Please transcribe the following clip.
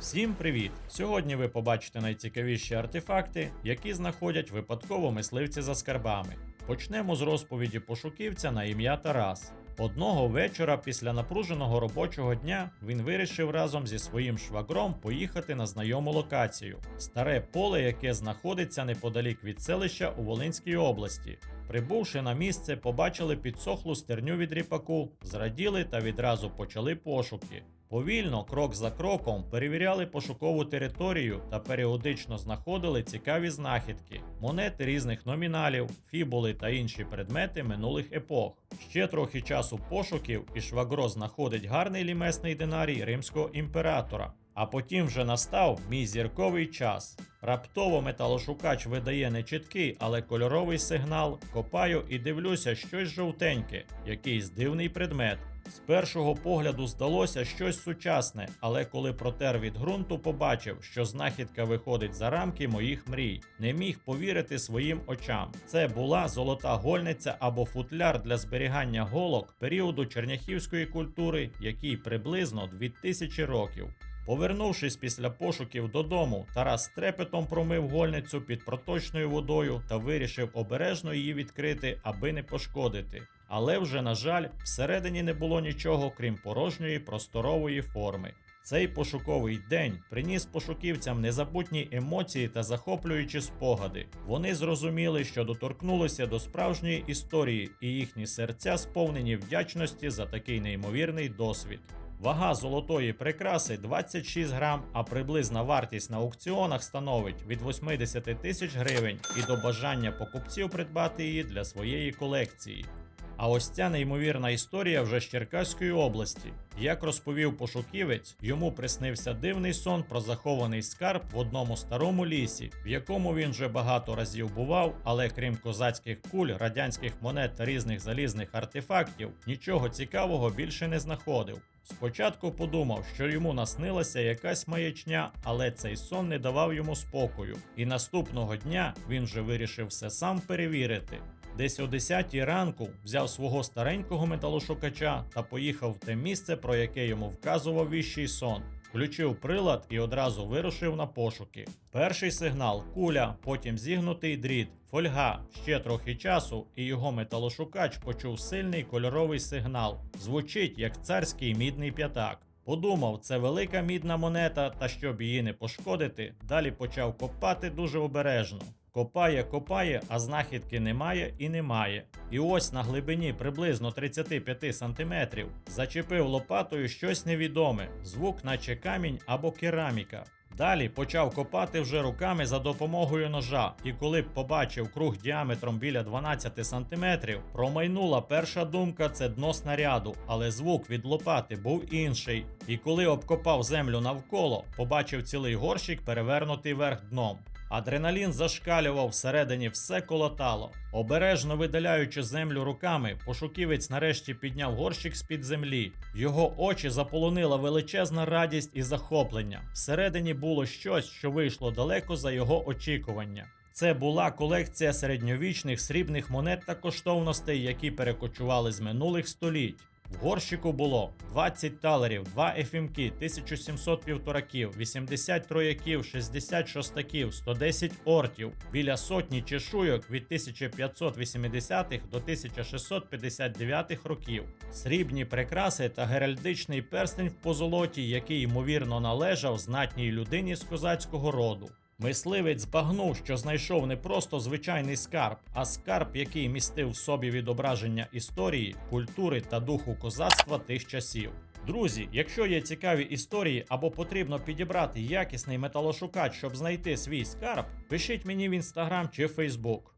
Всім привіт! Сьогодні ви побачите найцікавіші артефакти, які знаходять випадково мисливці за скарбами. Почнемо з розповіді пошуківця на ім'я Тарас. Одного вечора після напруженого робочого дня він вирішив разом зі своїм швагром поїхати на знайому локацію старе поле, яке знаходиться неподалік від селища у Волинській області. Прибувши на місце, побачили підсохлу стерню від ріпаку, зраділи та відразу почали пошуки. Повільно, крок за кроком, перевіряли пошукову територію та періодично знаходили цікаві знахідки, монети різних номіналів, фібули та інші предмети минулих епох. Ще трохи часу пошуків, і Швагро знаходить гарний лімесний динарій римського імператора. А потім вже настав мій зірковий час. Раптово металошукач видає не чіткий, але кольоровий сигнал. Копаю і дивлюся щось жовтеньке, якийсь дивний предмет. З першого погляду здалося щось сучасне, але коли протер від ґрунту, побачив, що знахідка виходить за рамки моїх мрій. Не міг повірити своїм очам. Це була золота гольниця або футляр для зберігання голок періоду черняхівської культури, який приблизно 2000 років. Повернувшись після пошуків додому, Тарас трепетом промив гольницю під проточною водою та вирішив обережно її відкрити, аби не пошкодити. Але вже, на жаль, всередині не було нічого, крім порожньої просторової форми. Цей пошуковий день приніс пошуківцям незабутні емоції та захоплюючі спогади. Вони зрозуміли, що доторкнулися до справжньої історії, і їхні серця сповнені вдячності за такий неймовірний досвід. Вага золотої прикраси 26 грам, а приблизна вартість на аукціонах становить від 80 тисяч гривень і до бажання покупців придбати її для своєї колекції. А ось ця неймовірна історія вже з Черкаської області. Як розповів пошуківець, йому приснився дивний сон про захований скарб в одному старому лісі, в якому він вже багато разів бував, але крім козацьких куль, радянських монет та різних залізних артефактів, нічого цікавого більше не знаходив. Спочатку подумав, що йому наснилася якась маячня, але цей сон не давав йому спокою. І наступного дня він вже вирішив все сам перевірити. Десь о 10 ранку взяв свого старенького металошукача та поїхав в те місце, про яке йому вказував віщий сон. Включив прилад і одразу вирушив на пошуки. Перший сигнал куля, потім зігнутий дріт, фольга, ще трохи часу, і його металошукач почув сильний кольоровий сигнал. Звучить як царський мідний п'ятак. Подумав, це велика мідна монета, та щоб її не пошкодити, далі почав копати дуже обережно. Копає, копає, а знахідки немає і немає. І ось на глибині приблизно 35 сантиметрів зачепив лопатою щось невідоме, звук, наче камінь або кераміка. Далі почав копати вже руками за допомогою ножа, і коли б побачив круг діаметром біля 12 сантиметрів, промайнула перша думка це дно снаряду, але звук від лопати був інший. І коли обкопав землю навколо, побачив цілий горщик перевернутий вверх дном. Адреналін зашкалював всередині все колотало. Обережно видаляючи землю руками, пошуківець нарешті підняв горщик з-під землі. Його очі заполонила величезна радість і захоплення. Всередині було щось, що вийшло далеко за його очікування. Це була колекція середньовічних срібних монет та коштовностей, які перекочували з минулих століть. В горщику було 20 талерів, 2 ефімки, 1700 півтораків, 80 трояків, 60 шостаків, 110 ортів, біля сотні чешуйок від 1580-х до 1659 років, срібні прикраси та геральдичний перстень в позолоті, який ймовірно належав знатній людині з козацького роду. Мисливець збагнув, що знайшов не просто звичайний скарб, а скарб, який містив в собі відображення історії, культури та духу козацтва тих часів. Друзі, якщо є цікаві історії або потрібно підібрати якісний металошукач, щоб знайти свій скарб, пишіть мені в інстаграм чи фейсбук.